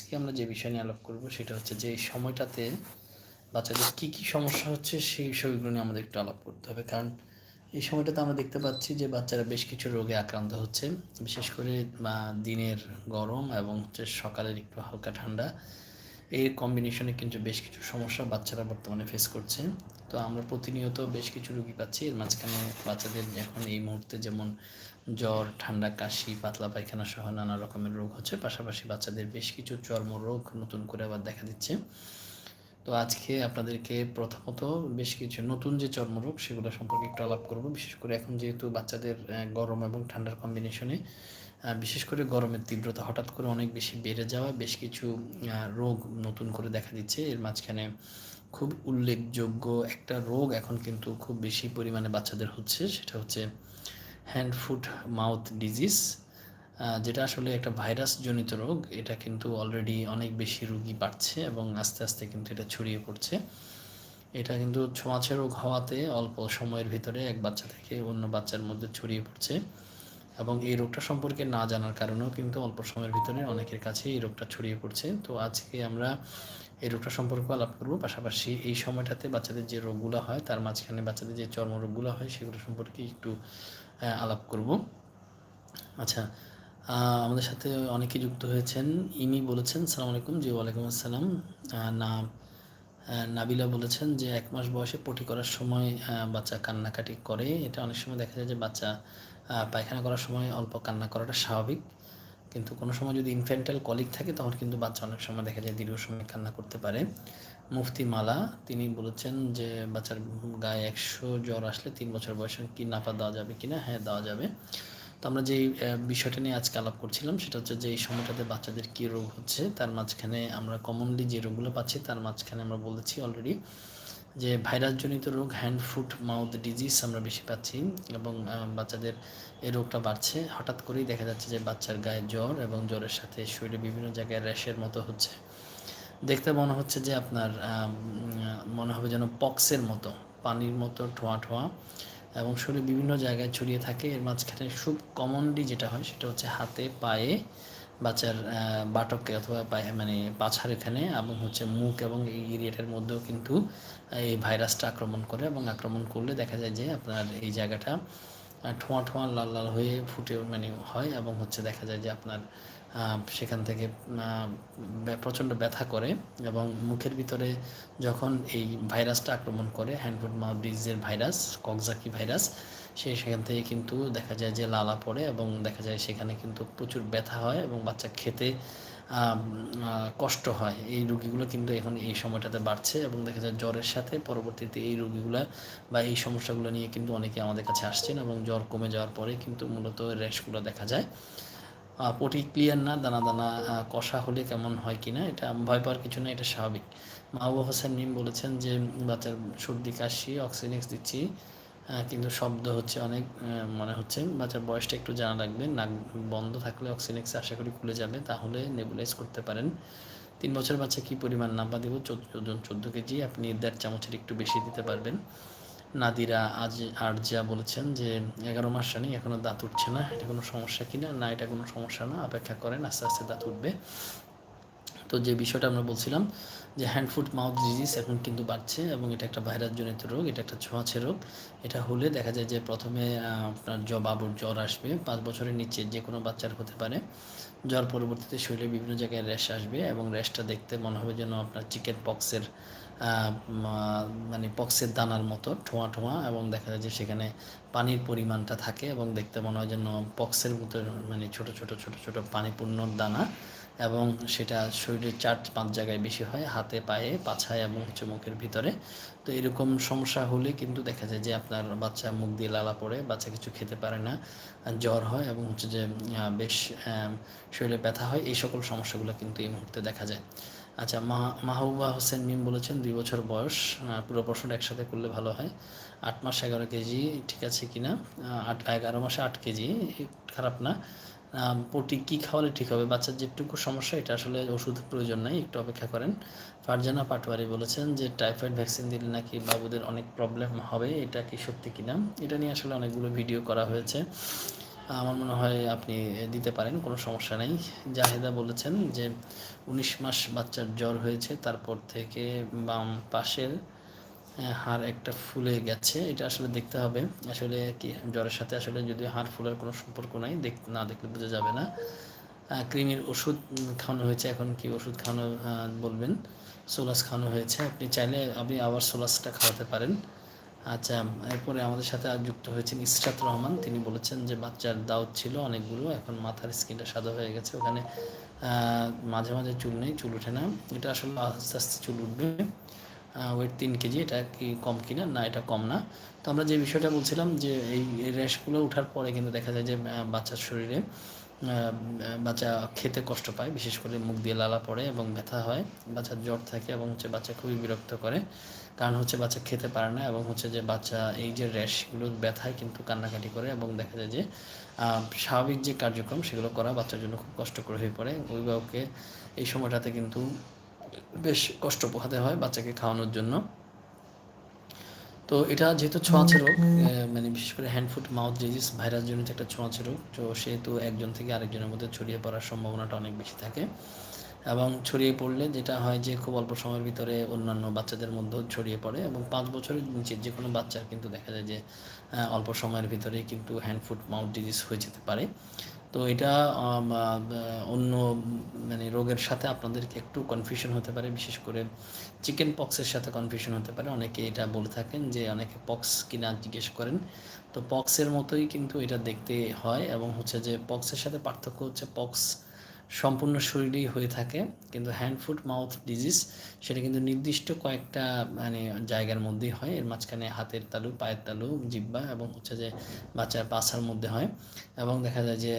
আজকে আমরা যে বিষয় নিয়ে আলাপ করব সেটা হচ্ছে যে এই সময়টাতে বাচ্চাদের কি কি সমস্যা হচ্ছে সেই বিষয়গুলো নিয়ে আমাদের একটু আলাপ করতে হবে। কারণ এই সময়টাতে আমরা দেখতে পাচ্ছি যে বাচ্চারা বেশ কিছু রোগে আক্রান্ত হচ্ছে। বিশেষ করে দিনের গরম এবং হচ্ছে সকালের একটু হালকা ঠান্ডা। এই কম্বিনেশনে কিন্তু বেশ কিছু সমস্যা বাচ্চারা বর্তমানে ফেস করছে। তো আমরা প্রতিনিয়ত বেশ কিছু রুগী পাচ্ছি। এর মাঝখানে বাচ্চাদের এখন এই মুহূর্তে যেমন জ্বর, ঠান্ডা, কাশি, পাতলা পায়খানা সহ নানা রকমের রোগ হচ্ছে। পাশাপাশি বাচ্চাদের বেশ কিছু চর্মরোগ নতুন করে আবার দেখা দিচ্ছে। তো আজকে আপনাদেরকে প্রথমত বেশ কিছু নতুন যে চর্মরোগ, সেগুলো সম্পর্কে একটু আলাপ করব। বিশেষ করে এখন যেহেতু বাচ্চাদের গরম এবং ঠান্ডার কম্বিনেশনে বিশেষ করে গরমের তীব্রতা হঠাৎ করে অনেক বেশি বেড়ে যাওয়া, বেশ কিছু রোগ নতুন করে দেখা দিচ্ছে। এর মাঝখানে খুব উল্লেখযোগ্য একটা রোগ এখন কিন্তু খুব বেশি পরিমাণে বাচ্চাদের হচ্ছে, সেটা হচ্ছে হ্যান্ড ফুট মাউথ ডিজিজ যেটা আসলে একটা ভাইরাস জনিত রোগ। এটা কিন্তু অলরেডি অনেক বেশি রুগী বাড়ছে এবং আস্তে আস্তে কিন্তু এটা ছড়িয়ে পড়ছে। এটা কিন্তু ছোঁয়াচে রোগ হওয়াতে অল্প সময়ের ভিতরে এক বাচ্চা থেকে অন্য বাচ্চার মধ্যে ছড়িয়ে পড়ছে এবং এই রোগটা সম্পর্কে না জানার কারণেও কিন্তু অল্প সময়ের ভিতরে অনেকের কাছে এই রোগটা ছড়িয়ে পড়ছে। তো আজকে আমরা এই রোগটা সম্পর্কে আলাপ করব। পাশাপাশি এই সময়টাতে বাচ্চাদের যে রোগগুলো হয়, তার মাঝখানে বাচ্চাদের যে চর্মরোগগুলো হয়, সেগুলো সম্পর্কে একটু আলাপ করব। আচ্ছা আমাদের সাথে অনেকে যুক্ত হয়েছেন। ইমি বলেছেন, সালাম আলাইকুম। জি, ওয়ালাইকুম আসসালাম। না নাবিলা বলেছেন যে, এক মাস বয়সে পটি করার সময় বাচ্চা কান্নাকাটি করে। এটা অনেক সময় দেখা যায় যে, বাচ্চা পায়খানা করার সময় অল্প কান্না করাটা স্বাভাবিক। কিন্তু কোনো সময় যদি ইনফ্যান্টাল কলিক থাকে, তখন কিন্তু বাচ্চা অনেক সময় দেখা যায় দীর্ঘ সময় কান্না করতে পারে। মুফতি মালা, তিনি বলেছেন যে বাচ্চার গায়ে একশো জ্বর আসলে তিন বছর বয়সে কি নাপা দেওয়া যাবে কি না হ্যাঁ দেওয়া যাবে। তো আমরা যেই বিষয়টা নিয়ে আজকে আলাপ করছিলাম, সেটা হচ্ছে যে এই সময়টাতে বাচ্চাদের কী রোগ হচ্ছে, তার মাঝখানে আমরা কমনলি যে রোগগুলো পাচ্ছি, তার মাঝখানে আমরা বলেছি অলরেডি যে ভাইরাসজনিত রোগ হ্যান্ড ফুট মাউথ ডিজিজ আমরা বেশি পাচ্ছি এবং বাচ্চাদের এই রোগটা বাড়ছে। হঠাৎ করেই দেখা যাচ্ছে যে বাচ্চার গায়ে জ্বর এবং জ্বরের সাথে শরীরে বিভিন্ন জায়গায় র্যাশের মতো হচ্ছে। দেখতে মনে হচ্ছে যে আপনার মনে হবে যেন পক্সের মতো, পানির মতো ঠোঁয়া ঠোঁয়া এবং শরীর বিভিন্ন জায়গায় ছড়িয়ে থাকে। এর মাঝখানে খুব কমনলি যেটা হয় সেটা হচ্ছে হাতে, পায়ে, বাচ্চার বাটকে অথবা পায়ে মানে পাছার এখানে এবং হচ্ছে মুখ এবং এই এরিয়াটার মধ্যেও কিন্তু এই ভাইরাসটা আক্রমণ করে এবং আক্রমণ করলে দেখা যায় যে আপনার এই জায়গাটা ঠোঁয়া ঠোঁয়া লাল লাল হয়ে ফুটে মানে হয় এবং হচ্ছে দেখা যায় যে আপনার সেখান থেকে প্রচণ্ড ব্যথা করে এবং মুখের ভিতরে যখন এই ভাইরাসটা আক্রমণ করে, হ্যান্ডফুট মাউথ ডিজিজের ভাইরাস, ককজাকি ভাইরাস, সে সেখান থেকে কিন্তু দেখা যায় যে লালা পড়ে এবং দেখা যায় সেখানে কিন্তু প্রচুর ব্যথা হয় এবং বাচ্চা খেতে কষ্ট হয়। এই রুগীগুলো কিন্তু এখন এই সময়টাতে বাড়ছে এবং দেখা যায় জ্বরের সাথে পরবর্তীতে এই রুগীগুলো বা এই সমস্যাগুলো নিয়ে কিন্তু অনেকে আমাদের কাছে আসছেন এবং জ্বর কমে যাওয়ার পরে কিন্তু মূলত র্যাশগুলো দেখা যায়। পটি ক্লিয়ার না, দানা দানা কষা হলে কেমন হয় কি না এটা ভয় পাওয়ার কিছু না এটা স্বাভাবিক। মাহবুব হোসেন মিম বলেছেন যে বাচ্চার সর্দি, কাশি অক্সিজেক্স দিচ্ছি কিন্তু শব্দ হচ্ছে অনেক মনে হচ্ছে, বাচ্চার বয়সটা একটু জানা লাগবে, নাক বন্ধ থাকলে অক্সিজেক্স আশা করি খুলে যাবে, তাহলে নেবুলাইজ করতে পারেন। তিন বছর বাচ্চা কী পরিমাণ নাম্বা দেবো? চোদ্দ, চোদ্দ কেজি, আপনি দেড় চামচের একটু বেশি দিতে পারবেন। নাদিরা আজ আরজা বলেছেন যে এগারো মাস রানি এখনও দাঁত উঠছে না, এটা কোনো সমস্যা কিনা না? না, এটা কোনো সমস্যা না, অপেক্ষা করেন, আস্তে আস্তে দাঁত উঠবে। তো যে বিষয়টা আমরা বলছিলাম যে হ্যান্ড ফুট মাউথ ডিজিজ এখন কিন্তু বাড়ছে এবং এটা একটা ভাইরাস জনিত রোগ, এটা একটা ছোঁয়াছে রোগ। এটা হলে দেখা যায় যে প্রথমে আপনার জ বাবুর জ্বর আসবে। পাঁচ বছরের নিচে যে কোনো বাচ্চার হতে পারে। জ্বর পরবর্তীতে শরীরে বিভিন্ন জায়গায় র্যাশ আসবে এবং র্যাশটা দেখতে মনে হবে যেন আপনার চিকেন পক্সের মানে পক্সের দানার মতো, ঠোঁয়া ঠোঁয়া এবং দেখা যায় যে সেখানে পানির পরিমাণটা থাকে এবং দেখতে মনে হয় যেন পক্সের মতো মানে ছোট ছোট ছোট ছোট পানিপূর্ণ দানা এবং সেটা শরীরের চার পাঁচ জায়গায় বেশি হয়, হাতে, পায়ে, পাছায় এবং হচ্ছে মুখের ভিতরে। তো এরকম সমস্যা হলে কিন্তু দেখা যায় যে আপনার বাচ্চা মুখ দিয়ে লালা পড়ে, বাচ্চা কিছু খেতে পারে না, জ্বর হয় এবং হচ্ছে যে বেশ শরীরে ব্যথা হয়, এই সকল সমস্যাগুলো কিন্তু এই মুহূর্তে দেখা যায়। আচ্ছা মাহবুবা হোসেন মিম বলেছেন, দুই বছর বয়স পুরো প্রশ্নটা একসাথে করলে ভালো হয়। আট মাস এগারো কেজি, ঠিক আছে কিনা? আট, এগারো মাসে আট কেজি খারাপ না। পটি কী খাওয়ালে ঠিক হবে? বাচ্চার যেটুকু সমস্যা, এটা আসলে ওষুধ প্রয়োজন নাই, একটু অপেক্ষা করেন। ফারজানা পাটোয়ারি বলেছেন যে, টাইফয়েড ভ্যাকসিন দিলে নাকি বাবুদের অনেক প্রবলেম হবে, এটা কি সত্যি কিনা? এটা নিয়ে আসলে অনেকগুলো ভিডিও করা হয়েছে। আমার মনে হয় আপনি দিতে পারেন, কোনো সমস্যা নেই। জাহেদা বলেছেন যে, উনিশ মাস বাচ্চার জ্বর হয়েছে, তারপর থেকে বাম পাশের হাড় একটা ফুলে গেছে, এটা আসলে দেখতে হবে। আসলে কি, জ্বরের সাথে আসলে যদি হাড় ফুলার কোনো সম্পর্ক নাই, দেখ, না দেখলে বোঝা যাবে না। কৃমির ওষুধ খাওয়ানো হয়েছে, এখন কি ওষুধ খাওয়ানো বলবেন? সোলাস খাওয়ানো হয়েছে, আপনি চাইলে, আপনি আবার সোলাসটা খাওয়াতে পারেন। আচ্ছা এরপরে আমাদের সাথে যুক্ত হয়েছেন ইসরাত রহমান, তিনি বলেছেন যে বাচ্চার দাউদ ছিল অনেকগুলো, এখন মাথার স্কিনটা সাদা হয়ে গেছে, ওখানে মাঝে মাঝে চুল নেই, চুল ওঠে না। এটা আসলে আস্তে আস্তে চুল উঠবে। ওয়েট তিন কেজি, এটা কি কম কিনা? না, এটা কম না। তো আমরা যে বিষয়টা বলছিলাম যে এই র্যাশগুলো ওঠার পরে কিন্তু দেখা যায় যে বাচ্চার শরীরে বাচ্চা খেতে কষ্ট পায়, বিশেষ করে মুখ দিয়ে লালা পড়ে এবং ব্যথা হয়, বাচ্চার জ্বর থাকে এবং হচ্ছে বাচ্চা খুবই বিরক্ত করে। কারণ হচ্ছে বাচ্চা খেতে পারে না এবং হচ্ছে যে বাচ্চা এই যে র্যাশগুলো ব্যথায় কিন্তু কান্নাকাটি করে এবং দেখা যায় যে স্বাভাবিক যে কার্যক্রম সেগুলো করা বাচ্চার জন্য খুব কষ্টকর হয়ে পড়ে। অভিভাবককে এই সময়টাতে কিন্তু বেশ কষ্ট পোহাতে হয় বাচ্চাকে খাওয়ানোর জন্য। তো এটা যেহেতু ছোঁয়াচে রোগ মানে বিশেষ করে hand foot mouth disease virus জনিত একটা ছোঁয়াচে রোগ, তো সেহেতু একজন থেকে আরেকজনের মধ্যে ছড়িয়ে পড়ার সম্ভাবনাটা অনেক বেশি থাকে। এবং ছড়িয়ে পড়লে যেটা হয় যে খুব অল্প সময়ের ভিতরে অন্যান্য বাচ্চাদের মধ্যেও ছড়িয়ে পড়ে এবং পাঁচ বছরের নিচে যে কোনো বাচ্চার কিন্তু দেখা যায় যে অল্প সময়ের ভিতরেই কিন্তু হ্যান্ড ফুট মাউথ ডিজিজ হয়ে যেতে পারে। তো এটা অন্য মানে রোগের সাথে আপনাদেরকে একটু কনফিউশন হতে পারে, বিশেষ করে চিকেন পক্সের সাথে কনফিউশন হতে পারে। অনেকে এটা বলে থাকেন যে, অনেকে পক্স কিনা জিজ্ঞেস করেন। তো পক্সের মতোই কিন্তু এটা দেখতে হয় এবং হচ্ছে যে পক্সের সাথে পার্থক্য হচ্ছে পক্স সম্পূর্ণ শরীরেই হয়ে থাকে, কিন্তু হ্যান্ড ফুট মাউথ ডিজিজ সেটা কিন্তু নির্দিষ্ট কয়েকটা মানে জায়গার মধ্যেই হয়। এর মাঝখানে হাতের তালু, পায়ের তালু জিব্বা এবং হচ্ছে যে বাচ্চার পাছার মধ্যে হয়। এবং দেখা যায় যে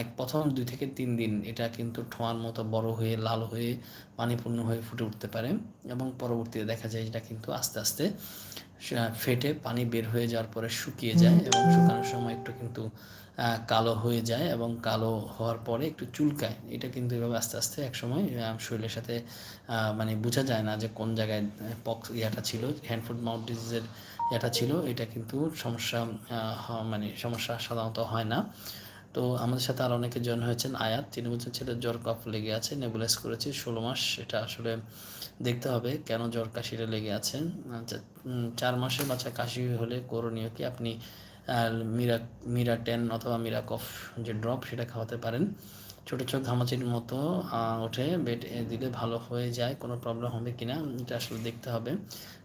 এক প্রথম দুই থেকে তিন দিন এটা কিন্তু ঠোঁয়ার মতো বড় হয়ে, লাল হয়ে, পানিপূর্ণ হয়ে ফুটে উঠতে পারে। এবং পরবর্তীতে দেখা যায় এটা কিন্তু আস্তে আস্তে ফেটে পানি বের হয়ে যাওয়ার পরে শুকিয়ে যায় এবং শুকানোর সময় একটু কিন্তু কালো হয়ে যায় এবং কালো হওয়ার পরে একটু চুলকায়। এটা কিন্তু এভাবে আস্তে আস্তে একসময় শরীরের সাথে মানে বোঝা যায় না যে কোন জায়গায় পক্স ইয়াটা ছিল, হ্যান্ড ফুট মাউথ ডিজিজের ইয়াটা ছিল, এটা কিন্তু সমস্যা মানে সমস্যা সাধারণত হয় না। তো আমাদের সাথে আর অনেকে জয়েন হয়েছেন, আয়াত। তিনি বলছেন ছেলের জ্বর কফ লেগে আছে নেবুলাইজ করেছি, ষোলো মাস এটা আসলে দেখতে হবে কেন জ্বর কাশিটা লেগে আছে। আচ্ছা চার মাসের বাচ্চা কাশি হলে করণীয় কি? আপনি মিরা মিরা টেন অথবা মিরা কফ যে ড্রপ সেটা খাওয়াতে পারেন। ছোটো ছোটো ঘামাচির মতো ওঠে বেড দিলে ভালো হয়ে যায়, কোনো প্রবলেম হবে কি না এটা আসলে দেখতে হবে।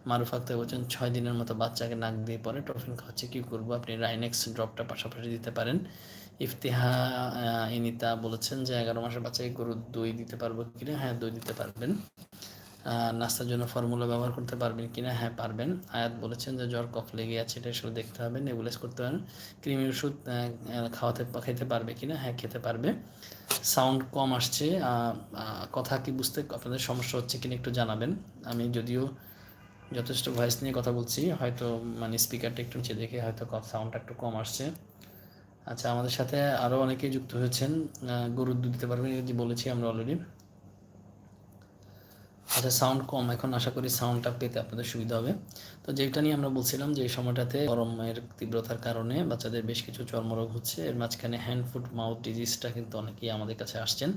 মারুফ বলছেন, ছয় দিনের মতো বাচ্চাকে নাক দিয়ে পরে টফিন খাওয়াচ্ছে, কী করব? আপনি রাইনেক্স ড্রপটা পাশাপাশি দিতে পারেন। ইফতিহা ইনিতা বলেছেন যে এগারো মাসের বাচ্চাকে গরুর দই দিতে পারব কিনা? হ্যাঁ দই দিতে পারবেন। নাস্তার জন্য ফর্মুলা ব্যবহার করতে পারবেন কি না হ্যাঁ পারবেন। আয়াত বলেছেন যে, জ্বর কফ লেগে আছে, এটা আসলে দেখতে হবে নেবুলাইজ করতে পারেন। কৃমি ওষুধ খাওয়াতে খেতে পারবে কি না হ্যাঁ খেতে পারবে। সাউন্ড কম আসছে কথা কি বুঝতে আপনাদের সমস্যা হচ্ছে কিনা একটু জানাবেন। আমি যদিও যথেষ্ট ভয়েস নিয়ে কথা বলছি, হয়তো মানে স্পিকারটা একটু নিচে দেখে হয়তো কফ সাউন্ডটা একটু কম আসছে। আচ্ছা আমাদের সাথে আরও অনেকেই যুক্ত হয়েছেন। গরুর দুধ দিতে পারবেন যে বলেছি আমরা অলরেডি আচ্ছা সাউন্ড কম। এখন আশা করি সাউন্ডটা পেতে আপনাদের সুবিধা হবে। তো যেটা নিয়ে আমরা বলছিলাম যে, এই সময়টাতে গরমের তীব্রতার কারণে বাচ্চাদের বেশ কিছু চর্মরোগ হচ্ছে। এর মাঝখানে হ্যান্ড ফুট মাউথ ডিজিজটা কিন্তু অনেকেই আমাদের কাছে আসছেন।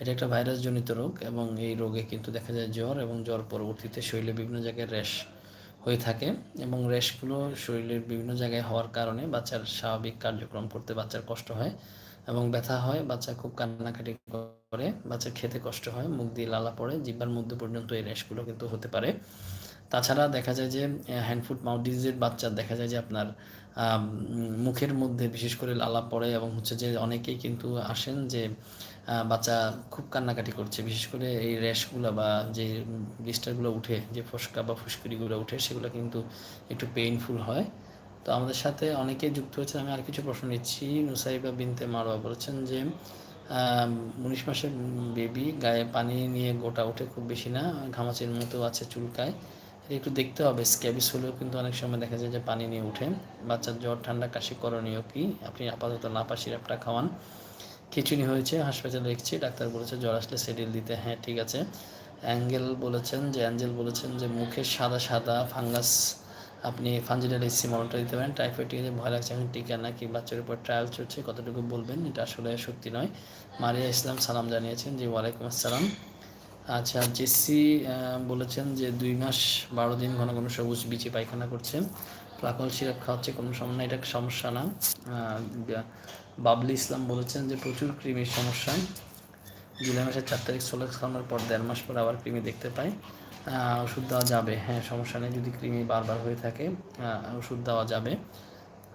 এটা একটা ভাইরাস জনিত রোগ এবং এই রোগে কিন্তু দেখা যায় জ্বর এবং জ্বর পরবর্তীতে শরীরে বিভিন্ন জায়গায় র্যাশ হয়ে থাকে এবং র্যাশগুলো শরীরের বিভিন্ন জায়গায় হওয়ার কারণে বাচ্চার স্বাভাবিক কার্যক্রম করতে বাচ্চার কষ্ট হয়। এবং ব্যথা হয়, বাচ্চা খুব কান্নাকাটি করে, বাচ্চা খেতে কষ্ট হয়, মুখ দিয়ে লালা পড়ে, জিব্বার মধ্যে পর্যন্ত এই র্যাশগুলো কিন্তু হতে পারে। তাছাড়া দেখা যায় যে হ্যান্ড ফুট মাউথ ডিজিজের বাচ্চার দেখা যায় যে আপনার মুখের মধ্যে বিশেষ করে লালা পড়ে এবং হচ্ছে যে অনেকেই কিন্তু আসেন যে বাচ্চা খুব কান্নাকাটি করছে। বিশেষ করে এই র্যাশগুলো বা যে ব্লিস্টারগুলো উঠে, যে ফসকা বা ফুসকুড়িগুলো উঠে, সেগুলো কিন্তু একটু পেইনফুল হয়। তো আমাদের সাথে অনেকে যুক্ত হয়েছে আমি আর কিছু প্রশ্ন নিচ্ছি। নুসাইবা বিনতে মারোয়া বলেছেন যে উনিশ মাসের বেবি গায়ে পানি নিয়ে গোটা ওঠে খুব বেশি না, ঘামাচির মতো আছে চুলকায়। একটু দেখতে হবে, স্ক্যাবিস হলেও কিন্তু অনেক সময় দেখা যায় যে পানি নিয়ে উঠে। বাচ্চার জ্বর, ঠান্ডা, কাশি করণীয় কি? আপনি আপাতত নাপা সিরাপটা খাওয়ান। খিচুনি হয়েছে, হাসপাতালে দেখছি, ডাক্তার বলেছে জ্বর আসলে সেডিল দিতে হ্যাঁ ঠিক আছে। অ্যাঙ্গেল বলেছেন যে, অ্যাঞ্জেল বলেছেন যে, মুখে সাদা সাদা ফাঙ্গাস আপনি ফানজিডাল এসি মলমটা দিতে পারেন টাইফয়েড টিকে ভয় লাগছে এখন টিকা নাকি বাচ্চার উপর ট্রায়াল চলছে, কতটুকু বলবেন? এটা আসলে সত্যি নয়। মারিয়া ইসলাম সালাম জানিয়েছেন যে, ওয়ালাইকুম আসসালাম। আচ্ছা জেসি বলেছেন যে, দুই মাস বারো দিন ঘন ঘন সবুজ বিচি পায়খানা করছে। প্লাকল সিরাপ খাওয়াচ্ছে, কোনো সমস্যা, এটা সমস্যা না। বাবলি ইসলাম বলেছেন যে, প্রচুর ক্রিমির সমস্যা। জুলাই মাসের চার তারিখ সোলাক্স খাওয়ানোর পর দেড় মাস পর আবার ক্রিমি দেখতে পাই ওষুধ দেওয়া যাবে। হ্যাঁ সমস্যা নেই, যদি কৃমি বারবার হয়ে থাকে ওষুধ দেওয়া যাবে।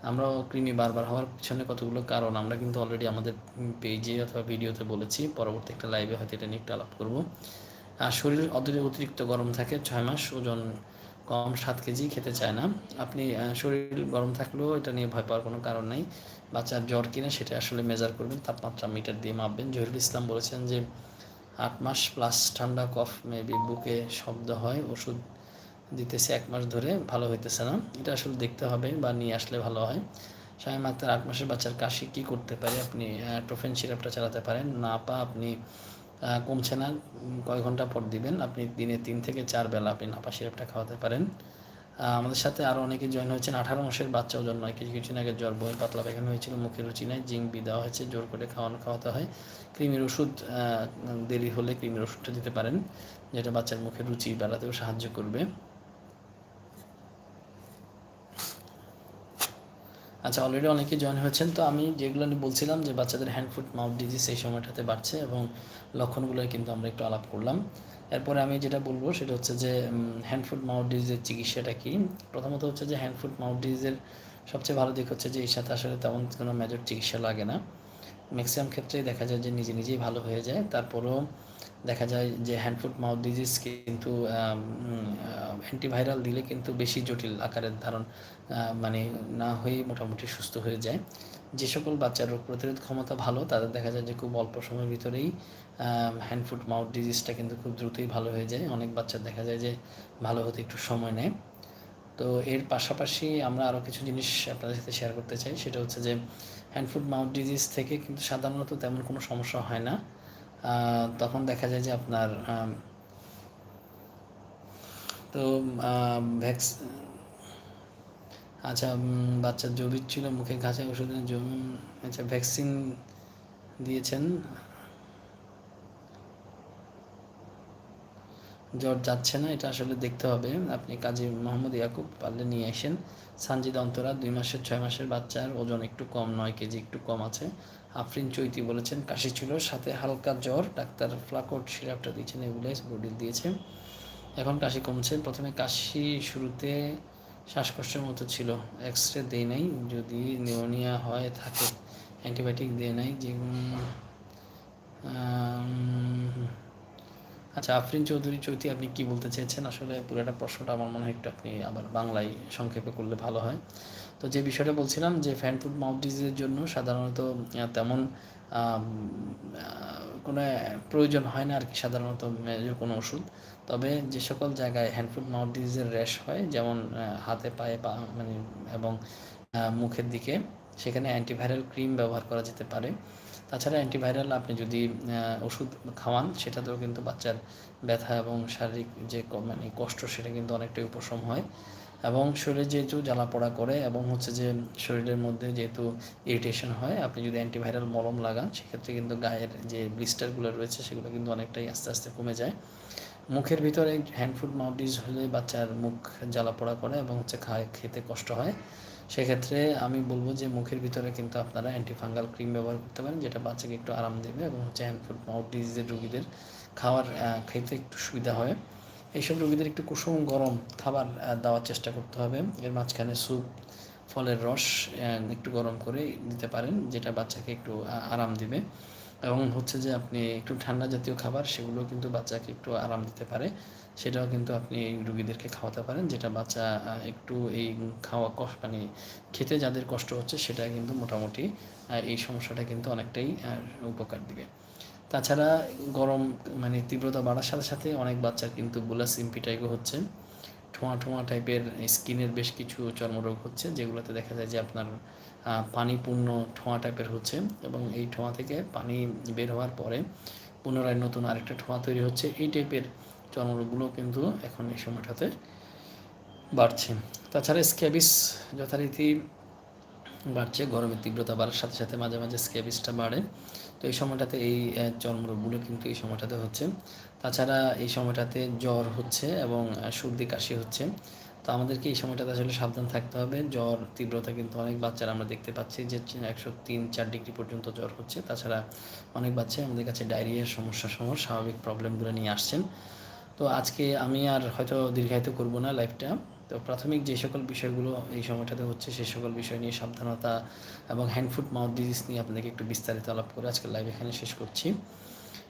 আমরাও কৃমি বারবার হওয়ার পিছনে কতগুলো কারণ, আমরা কিন্তু অলরেডি আমাদের পেজে অথবা ভিডিওতে বলেছি। পরবর্তী একটা লাইভে হয়তো এটা নিয়ে একটু আলাপ করব। আর শরীর অতিরিক্ত গরম থাকে, ছয় মাস ওজন কম, সাত কেজি খেতে চায় না। আপনি শরীর গরম থাকলেও এটা নিয়ে ভয় পাওয়ার কোনো কারণ নেই। বাচ্চার জ্বর কিনে সেটা আসলে মেজার করবেন, তাপমাত্রা মিটার দিয়ে মাপবেন। জহিরুল ইসলাম বলেছেন যে আট মাস প্লাস ঠান্ডা কফ মেবি বুকে শব্দ হয়, ওষুধ দিতেছে এক মাস ধরে, ভালো হইতেছে না। এটা আসলে দেখতে হবে বা নিয়ে আসলে ভালো হয়। স্বামী আক্তার আট মাসের বাচ্চার কাশি কী করতে পারে? আপনি টোফেন সিরাপটা চালাতে পারেন। না পা আপনি কমছে না কয় ঘণ্টা পর দিবেন। আপনি দিনে তিন থেকে চার বেলা আপনি নাপা সিরাপটা খাওয়াতে পারেন। আমাদের সাথে আরও অনেকে জয়েন হয়েছেন। আঠারো মাসের বাচ্চাও জন্ম হয়। কিছু কিছুদিন আগে জ্বর বই পাতলা পায়খানা হয়েছিল, মুখে রুচি নেয় জিঙ্ক বি দেওয়া হয়েছে, জোর করে খাওয়ানো, খাওয়াতে হয়। কৃমির ওষুধ দেরি হলে কৃমির ওষুধটা দিতে পারেন, যেটা বাচ্চার মুখে রুচি বেড়াতেও সাহায্য করবে। আচ্ছা অলরেডি অনেকে জয়েন হয়েছেন। তো আমি যেগুলো আমি বলছিলাম যে বাচ্চাদের হ্যান্ড ফুট মাউথ ডিজিজ এই সময়টাতে বাড়ছে এবং লক্ষণগুলো কিন্তু আমরা একটু আলাপ করলাম। এরপরে আমি যেটা বলব সেটা হচ্ছে যে হ্যান্ড ফুট মাউথ ডিজিজের চিকিৎসাটা কি? প্রথমত হচ্ছে যে হ্যান্ড ফুট মাউথ ডিজিজের সবচেয়ে ভালো দিক হচ্ছে যে এর সাথে আসলে তেমন কোনো মেজর চিকিৎসা লাগে না। ম্যাক্সিমাম ক্ষেত্রেই দেখা যায় যে নিজে নিজেই ভালো হয়ে যায়। তারপরেও দেখা যায় যে হ্যান্ড ফুট মাউথ ডিজিজ কিন্তু অ্যান্টিভাইরাল দিলে কিন্তু বেশি জটিল আকারের ধারণ মানে না হয়ে মোটামুটি সুস্থ হয়ে যায়। যে সকল বাচ্চার রোগ প্রতিরোধ ক্ষমতা ভালো, তাদের দেখা যায় যে খুব অল্প সময়ের ভিতরেই হ্যান্ড ফুট মাউথ ডিজিজটা কিন্তু খুব দ্রুতই ভালো হয়ে যায়। অনেক বাচ্চার দেখা যায় যে ভালো হতে একটু সময় নেয়। তো এর পাশাপাশি আমরা আরও কিছু জিনিস আপনাদের সাথে শেয়ার করতে চাই। সেটা হচ্ছে যে হ্যান্ড ফুট মাউথ ডিজিজ থেকে কিন্তু সাধারণত তেমন কোনো সমস্যা হয় না। তখন দেখা যায় যে আপনার তো আচ্ছা বাচ্চার জবির ছিল, মুখে ঘাসে ওষুধ আচ্ছা ভ্যাকসিন দিয়েছেন। জ্বর যাচ্ছে না, এটা আসলে দেখতে হবে। আপনি কাজী মোহাম্মদ ইয়াকুব পারলে নিয়ে আসেন। সানজিদ অন্তরা, দুই মাসের, ছয় মাসের বাচ্চার ওজন একটু কম, নয় কেজি একটু কম আছে। আফরিন চৈতি বলেছেন, কাশি ছিল, সাথে হালকা জ্বর। ডাক্তার ফ্লাকোট সিরাপটা দিয়েছেন এগুলাই বডিল দিয়েছে। এখন কাশি কমছে। প্রথমে কাশি শুরুতে শ্বাসকষ্টের মতো ছিল। এক্স রে দেয় নাই। যদি নিউমোনিয়া হয়, থাকে। অ্যান্টিবায়োটিক দেয় নাই। যে আচ্ছা আফরিন চৌধুরী চৌধুরী আপনি কি বলতে চেয়েছেন? আসলে পুরোটা প্রশ্নটা আমার মনে হয় একটু আপনি আবার বাংলায় সংক্ষেপে করলে ভালো হয়। তো যে বিষয়টা বলছিলাম যে ফ্যান ফুড মাউথ ডিজিজের জন্য সাধারণত তেমন কোনো প্রয়োজন হয় না আর কি সাধারণত কোনো ওষুধ। তবে যে সকল জায়গায় হ্যান্ডফুড মাউথ ডিজিজের র্যাশ হয়, যেমন হাতে, পায়ে, পা মানে এবং মুখের দিকে, সেখানে অ্যান্টিভাইরাল ক্রিম ব্যবহার করা যেতে পারে। তাছাড়া অ্যান্টিভাইরাল আপনি যদি ওষুধ খাওয়ান, সেটাতেও কিন্তু বাচ্চার ব্যথা এবং শারীরিক যে মানে কষ্ট, সেটা কিন্তু অনেকটাই উপশম হয়। এবং শরীরে যেহেতু জ্বালা পোড়া করে এবং হচ্ছে যে শরীরের মধ্যে যেহেতু ইরিটেশন হয়, আপনি যদি অ্যান্টিভাইরাল মলম লাগান, সেক্ষেত্রে কিন্তু গায়ের যে ব্লিস্টারগুলো রয়েছে, সেগুলো কিন্তু অনেকটাই আস্তে আস্তে কমে যায়। মুখের ভিতরে হ্যান্ড ফুড মাউথ হলে বাচ্চার মুখ জ্বালা পোড়া করে এবং হচ্ছে খায়, খেতে কষ্ট হয়। সেক্ষেত্রে আমি বলব যে মুখের ভিতরে কিন্তু আপনারা অ্যান্টিফাঙ্গাল ক্রিম ব্যবহার করতে পারেন, যেটা বাচ্চাকে একটু আরাম দেবে এবং হচ্ছে হ্যান্ড ফুড রুগীদের খাওয়ার খেতে একটু সুবিধা হয়। এইসব রোগীদের একটু কুসুম গরম খাবার দেওয়ার চেষ্টা করতে হবে। এর মাঝখানে স্যুপ, ফলের রস একটু গরম করে দিতে পারেন, যেটা বাচ্চাকে একটু আরাম দিবে। এবং হচ্ছে যে আপনি একটু ঠান্ডা জাতীয় খাবার সেগুলো কিন্তু বাচ্চাকে একটু আরাম দিতে পারে। সেটাও কিন্তু আপনি রুগীদেরকে খাওয়াতে পারেন, যেটা বাচ্চা একটু এই খাওয়া কষ্ট মানে খেতে যাদের কষ্ট হচ্ছে, সেটা কিন্তু মোটামুটি এই সমস্যাটা কিন্তু অনেকটাই উপকার দিবে। তাছাড়া গরম মানে তীব্রতা বাড়ার সাথে সাথে অনেক বাচ্চার কিন্তু বুলাস ইম্পিটাইগো হচ্ছে। ঠোঁয়া ঠোঁয়া টাইপের স্কিনের বেশ কিছু চর্মরোগ হচ্ছে, যেগুলোতে দেখা যায় যে আপনার পানিপূর্ণ ঠোঁয়া টাইপের হচ্ছে এবং এই ঠোঁয়া থেকে পানি বের হওয়ার পরে পুনরায় নতুন আরেকটা ঠোঁয়া তৈরি হচ্ছে। এই টাইপের চর্মরোগগুলো কিন্তু এখন এই সময়টাতে বাড়ছে। তাছাড়া স্ক্যাবিস যথারীতি বাড়ছে, গরমের তীব্রতা বাড়ার সাথে সাথে মাঝে মাঝে স্ক্যাবিসটা বাড়ে। তো এই সময়টাতে এই চর্মরোগগুলো কিন্তু এই সময়টাতে হচ্ছে। তাছাড়া এই সময়টাতে জ্বর হচ্ছে এবং সর্দি, কাশি হচ্ছে। তো আমাদেরকে এই সময়টাতে আসলে সাবধান থাকতে হবে। জ্বর, তীব্রতা কিন্তু অনেক বাচ্চারা আমরা দেখতে পাচ্ছি যে একশো তিন, চার ডিগ্রি পর্যন্ত জ্বর হচ্ছে। তাছাড়া অনেক বাচ্চা আমাদের কাছে ডায়রিয়ার সমস্যা সহ স্বাভাবিক প্রবলেমগুলো নিয়ে আসছেন। তো আজকে আমি আর হয়তো দীর্ঘায়িত করব না লাইফটা। তো প্রাথমিক যে সকল বিষয়গুলো এই সময়টাতে হচ্ছে সেই সকল বিষয় নিয়ে সাবধানতা এবং হ্যান্ড ফুট মাউথ ডিজিজ নিয়ে আপনাদেরকে একটু বিস্তারিত আলাপ করে আজকে লাইভ এখানে শেষ করছি।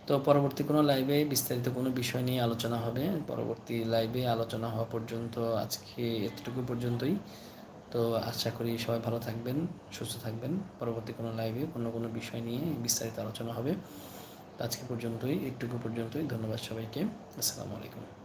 তো পরবর্তী কোনো লাইভে বিস্তারিত কোনো বিষয় নিয়ে আলোচনা হবে, পরবর্তী লাইভে আলোচনা হওয়া পর্যন্ত, আজকে এতটুকু পর্যন্তই। তো আশা করি সবাই ভালো থাকবেন, সুস্থ থাকবেন। পরবর্তী কোনো লাইভে অন্য কোনো বিষয় নিয়ে বিস্তারিত আলোচনা হবে। আজকে পর্যন্তই একটুকু পর্যন্তই। ধন্যবাদ সবাইকে। আসসালামু আলাইকুম।